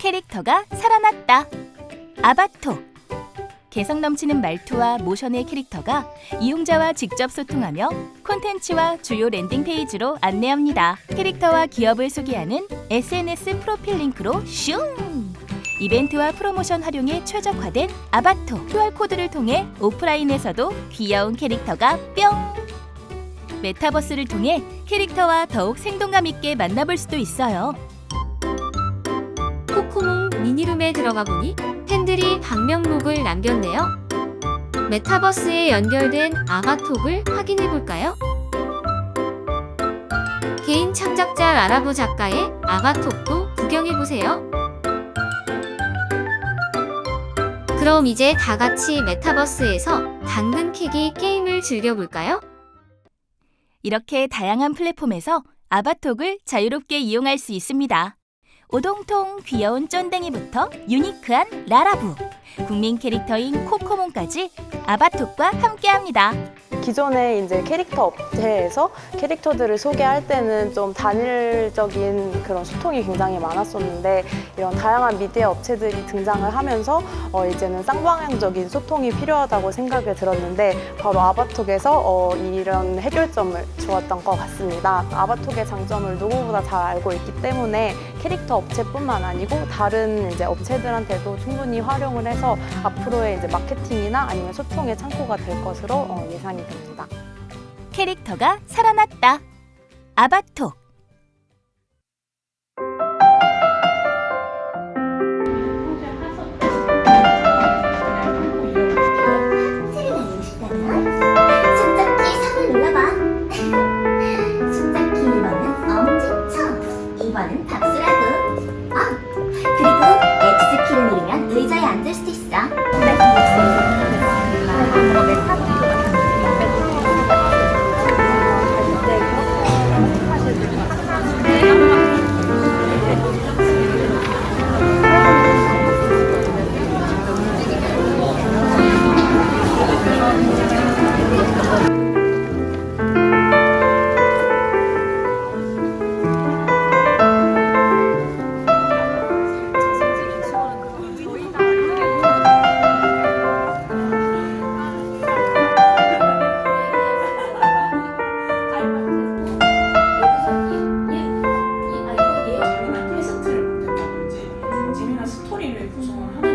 캐릭터가 살아났다. 아바토. 개성 넘치는 말투와 모션의 캐릭터가 이용자와 직접 소통하며 콘텐츠와 주요 랜딩 페이지로 안내합니다. 캐릭터와 기업을 소개하는 SNS 프로필 링크로 슝! 이벤트와 프로모션 활용에 최적화된 아바토 QR코드를 통해 오프라인에서도 귀여운 캐릭터가 뿅! 메타버스를 통해 캐릭터와 더욱 생동감 있게 만나볼 수도 있어요. 미니룸에 들어가 보니 팬들이 방명록을 남겼네요. 메타버스에 연결된 아바톡을 확인해 볼까요? 개인 창작자 라라보 작가의 아바톡도 구경해 보세요. 그럼 이제 다 같이 메타버스에서 당근 캐기 게임을 즐겨볼까요? 이렇게 다양한 플랫폼에서 아바톡을 자유롭게 이용할 수 있습니다. 오동통 귀여운 쫀댕이부터 유니크한 라라부, 국민 캐릭터인 코코몬까지 아바톡과 함께합니다. 기존에 이제 캐릭터 업체에서 캐릭터들을 소개할 때는 좀 단일적인 그런 소통이 굉장히 많았었는데 이런 다양한 미디어 업체들이 등장을 하면서 어 이제는 쌍방향적인 소통이 필요하다고 생각이 들었는데 바로 아바톡에서 어 이런 해결점을 주었던 것 같습니다. 아바톡의 장점을 누구보다 잘 알고 있기 때문에 캐릭터 업체뿐만 아니고 다른 이제 업체들한테도 충분히 활용을 해서 앞으로의 이제 마케팅이나 아니면 소통의 창구가 될 것으로 어, 예상이 됩니다. 캐릭터가 살아났다. 아바톡. 게임을 구성을 하는